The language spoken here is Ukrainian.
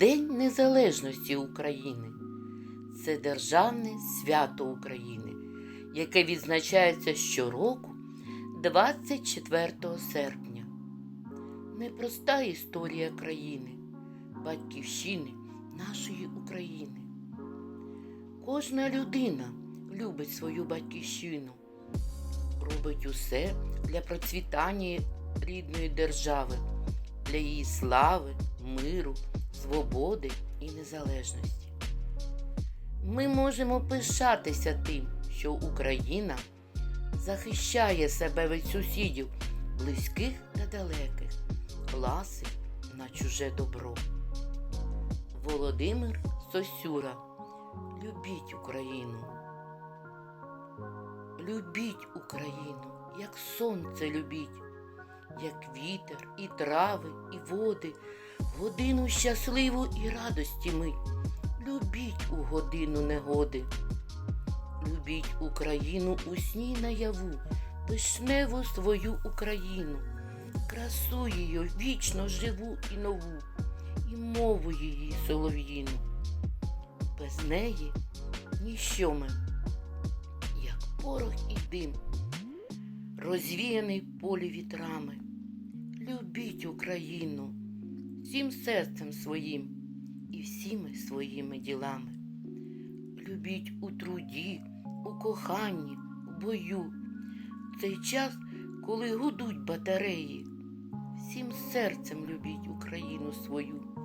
День Незалежності України це державне свято України, яке відзначається щороку 24 серпня. Непроста історія країни, батьківщини нашої України. Кожна людина любить свою батьківщину, робить усе для процвітання рідної держави, для її слави, миру, свободи і незалежності. Ми можемо пишатися тим, що Україна захищає себе від сусідів, близьких та далеких, ласи на чуже добро. Володимир Сосюра. Любіть Україну. Любіть Україну, як сонце любіть, як вітер, і трави, і води, годину щасливу і радості мить. Любіть у годину негоди. Любіть Україну у сні наяву, вишневу свою Україну, красу її вічно живу і нову, і мову її солов'їну. Без неї ніщо ми, як порох і дим, розвіяний полі вітрами. Любіть Україну всім серцем своїм і всіми своїми ділами. Любіть у труді, у коханні, в бою, в цей час, коли гудуть батареї. Всім серцем любіть Україну свою,